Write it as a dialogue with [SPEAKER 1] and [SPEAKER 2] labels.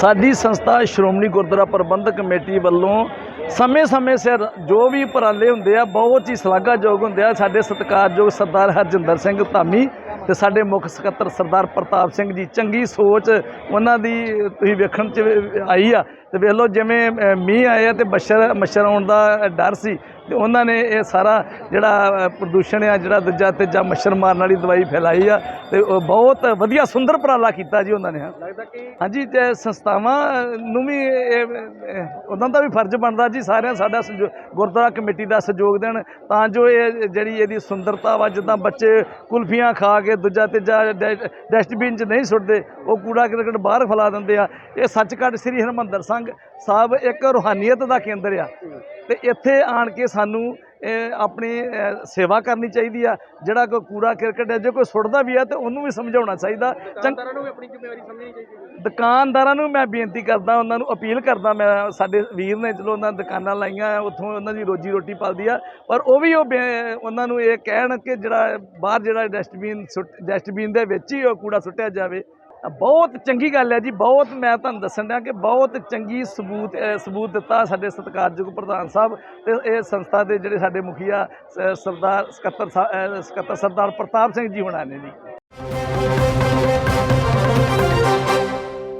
[SPEAKER 1] ਸਾਡੀ ਸੰਸਥਾ ਸ਼੍ਰੋਮਣੀ ਗੁਰਦੁਆਰਾ ਪ੍ਰਬੰਧਕ ਕਮੇਟੀ ਵੱਲੋਂ ਸਮੇਂ-ਸਮੇਂ ਸਿਰ ਜੋ ਵੀ ਉਪਰਾਲੇ ਹੁੰਦੇ ਆ, ਬਹੁਤ ਹੀ ਸ਼ਲਾਘਾਯੋਗ ਹੁੰਦੇ ਆ। ਸਾਡੇ ਸਤਿਕਾਰਯੋਗ ਸਰਦਾਰ ਹਰਜਿੰਦਰ ਸਿੰਘ ਧਾਮੀ ਤੇ ਸਾਡੇ ਮੁੱਖ ਸਕੱਤਰ ਸਰਦਾਰ ਪ੍ਰਤਾਪ ਸਿੰਘ ਜੀ। ਚੰਗੀ ਸੋਚ ਉਹਨਾਂ ਦੀ ਤੁਸੀਂ ਵੇਖਣ ਚ ਆਈ ਆ ਤੇ ਵੇਖ ਲਓ ਜਿਵੇਂ ਮੀਂਹ ਆਏ ਆ ਤੇ ਮੱਛਰ ਮੱਛਰ ਆਉਣ ਦਾ ਡਰ ਸੀ। ਤੇ ਉਹਨਾਂ ਨੇ ਇਹ ਸਾਰਾ ਜਿਹੜਾ ਪ੍ਰਦੂਸ਼ਣ ਆ ਜਿਹੜਾ ਦੂਜਾ ਤੀਜਾ ਮੱਛਰ ਮਾਰਨ ਵਾਲੀ ਦਵਾਈ ਫੈਲਾਈ ਆ ਤੇ ਉਹ ਬਹੁਤ ਵਧੀਆ ਸੁੰਦਰ ਉਪਰਾਲਾ ਕੀਤਾ ਜੀ ਉਹਨਾਂ ਨੇ
[SPEAKER 2] ਲੱਗਦਾ ਕਿ
[SPEAKER 1] ਹਾਂਜੀ ਤੇ ਸੰਸਥਾਵਾਂ ਨੂੰ ਵੀ ਇਹ- ਉਹਨਾਂ ਦਾ ਵੀ ਫਰਜ਼ ਬਣਦਾ ਜੀ ਸਾਰਿਆਂ ਸਾਡਾ ਗੁਰਦੁਆਰਾ ਕਮੇਟੀ ਦਾ ਸਹਿਯੋਗ ਦੇਣ ਤਾਂ ਜੋ ਇਹ ਜਿਹੜੀ ਇਹਦੀ ਸੁੰਦਰਤਾ ਵਾ ਜਿੱਦਾਂ ਬੱਚੇ ਕੁਲਫੀਆਂ ਖਾ ਕੇ ਦੂਜਾ ਤੀਜਾ ਡਸਟਬਿਨ 'ਚ ਨਹੀਂ ਸੁੱਟਦੇ ਉਹ ਕੂੜਾ ਕਰਕਟ ਬਾਹਰ ਫੈਲਾ ਦਿੰਦੇ ਆ। ਇਹ ਸੱਚਖੰਡ ਸ੍ਰੀ ਹਰਿਮੰਦਰ ਸਾਹਿਬ ਸਾਹਿਬ ਇੱਕ ਰੂਹਾਨੀਅਤ ਦਾ ਕੇਂਦਰ ਆ। ਤੇ ਇੱਥੇ ਆਣ ਕੇ ਸਾਨੂੰ ਆਪਣੀ ਸੇਵਾ ਕਰਨੀ ਚਾਹੀਦੀ ਆ। ਜਿਹੜਾ ਕੋਈ ਕੂੜਾ ਕਰਕਟ ਹੈ ਜੇ ਕੋਈ ਸੁੱਟਦਾ ਵੀ ਆ ਤੇ ਉਹਨੂੰ ਵੀ ਸਮਝਾਉਣਾ ਚਾਹੀਦਾ।
[SPEAKER 2] ਦੁਕਾਨਦਾਰਾਂ ਨੂੰ ਵੀ ਆਪਣੀ ਜ਼ਿੰਮੇਵਾਰੀ ਸਮਝਣੀ ਚਾਹੀਦੀ ਹੈ
[SPEAKER 1] ਦੁਕਾਨਦਾਰਾਂ ਨੂੰ ਮੈਂ ਬੇਨਤੀ ਕਰਦਾ ਉਹਨਾਂ ਨੂੰ ਅਪੀਲ ਕਰਦਾ ਮੈਂ ਸਾਡੇ ਵੀਰ ਨੇ ਚਲੋ ਉਹਨਾਂ ਦੁਕਾਨਾਂ ਲਾਈਆਂ ਉੱਥੋਂ ਉਹਨਾਂ ਦੀ ਰੋਜੀ ਰੋਟੀ ਪਲਦੀ ਆ। ਪਰ ਉਹ ਵੀ ਉਹ ਉਹਨਾਂ ਨੂੰ ਇਹ ਕਹਿਣ ਕਿ ਜਿਹੜਾ ਬਾਹਰ ਜਿਹੜਾ ਡਸਟਬਿਨ ਸੁੱਟ ਡਸਟਬਿਨ ਦੇ ਵਿੱਚ ਹੀ ਉਹ ਕੂੜਾ ਸੁੱਟਿਆ ਜਾਵੇ। ਬਹੁਤ ਚੰਗੀ ਗੱਲ ਹੈ ਜੀ, ਬਹੁਤ ਮੈਂ ਤੁਹਾਨੂੰ ਦੱਸਣ ਡਿਆ ਕਿ ਬਹੁਤ ਚੰਗੀ ਸਬੂਤ ਸਬੂਤ ਦਿੱਤਾ ਸਾਡੇ ਸਤਿਕਾਰਯੋਗ ਪ੍ਰਧਾਨ ਸਾਹਿਬ ਤੇ ਇਹ ਸੰਸਥਾ ਦੇ ਜਿਹੜੇ ਸਾਡੇ ਮੁਖੀਆ ਸ- ਸਰਦਾਰ ਸਕੱਤਰ ਸਾ- ਸਕੱਤਰ ਸਰਦਾਰ ਪ੍ਰਤਾਪ ਸਿੰਘ ਜੀ ਹੋਣਾ ਨੇ ਜੀ।